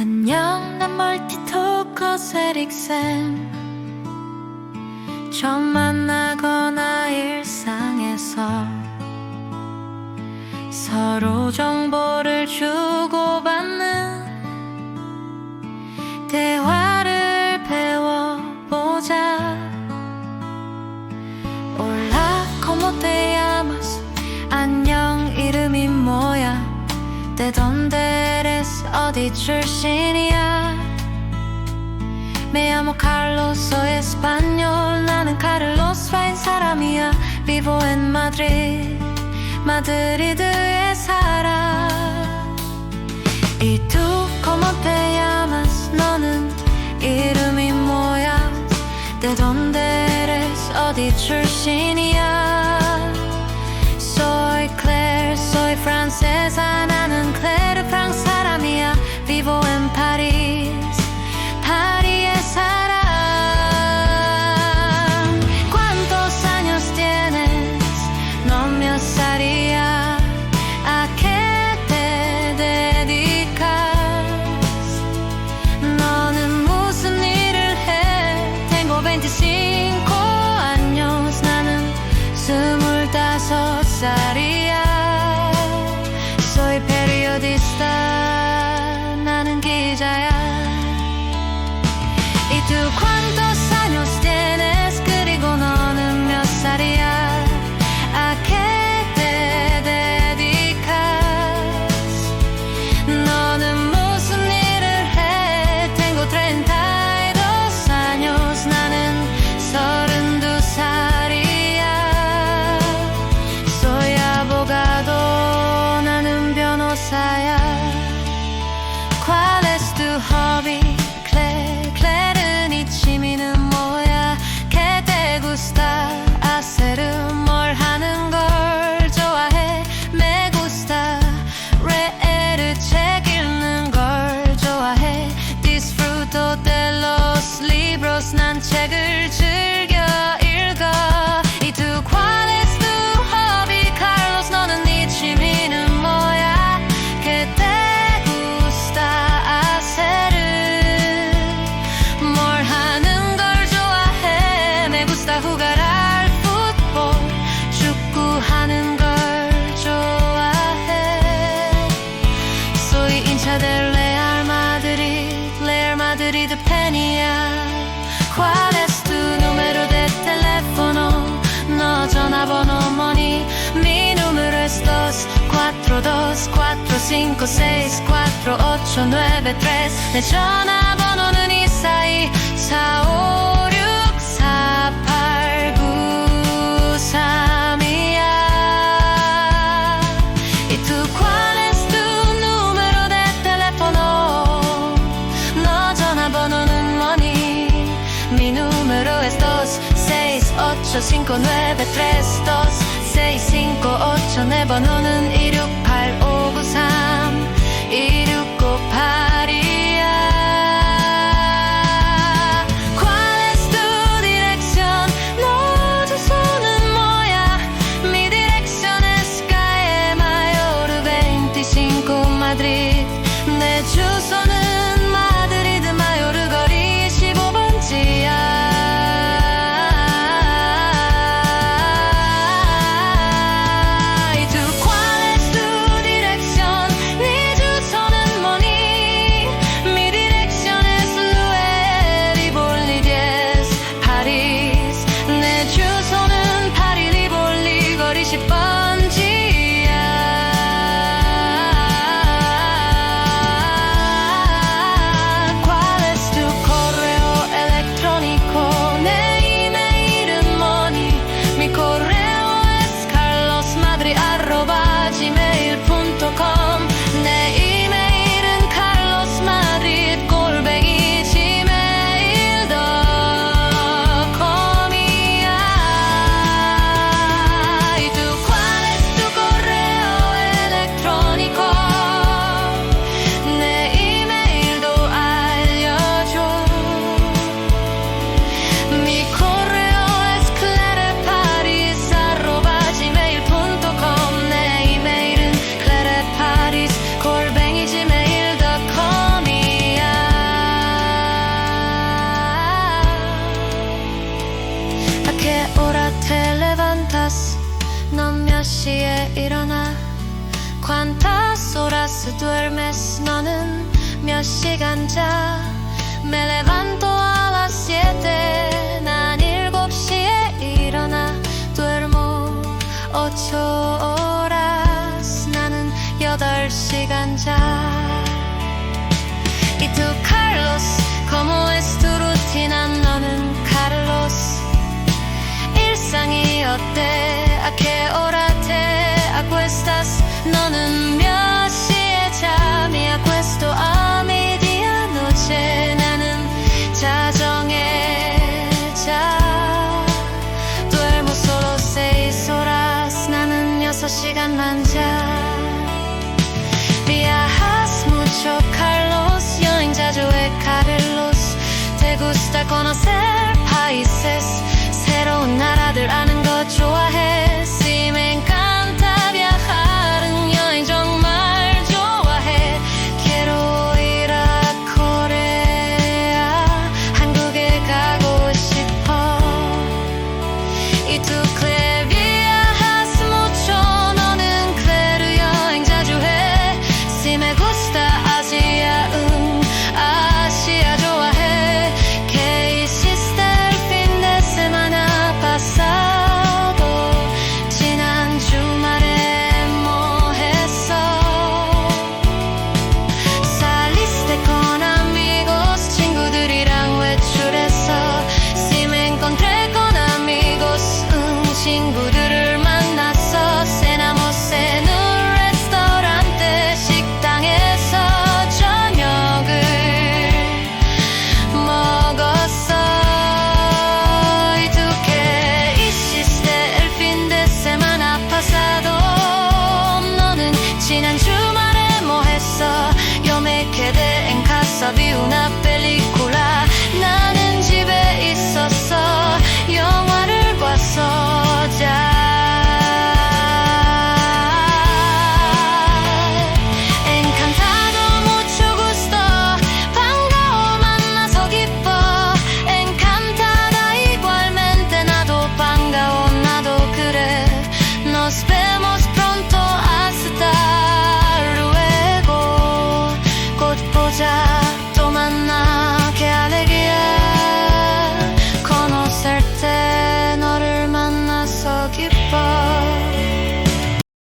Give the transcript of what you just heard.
안녕 난 멀티토커 세릭쌤 처음 만나거나 일상에서 서로 정보를 주고받는 어디 출신이야 llamo Carlos soy español 나는 카를로스라인 사람이야 Vivo en Madrid 마드리드에 살아 cómo te llamas 너는 이름이 뭐야 eres 어디 출신이야 Soy Claire, soy francesa qué te dedicas? 너는 무슨 일을 해? Tengo 25 años 나는 스물다섯 살이 242-456-4893 내 전화번호는 이 사이 456-4893이야 ¿Y tú cuál es tu número de teléfono? 너 전화번호는 뭐니? Mi número es 268-593-265-8 내 번호는 168593 일어나 Cuántas duermes 너는 몇 시간 자 Me levanto a las siete 난 일곱 시에 일어나 Duermo ocho horas 나는 여덟 시간 자 Y tú Carlos como es tu rutina 너는 Carlos 일상이 어때? Te acuestas? 너는 몇 시에 잠이 acuesto a medianoche 나는 자정에 자 Duermo solo seis horas 나는 여섯 시간만 자 Viajas mucho, Carlos. 여행 자주 해, Carlos. Te gusta conocer países. 새로운 나라들 아는 거 좋아해. 지난 주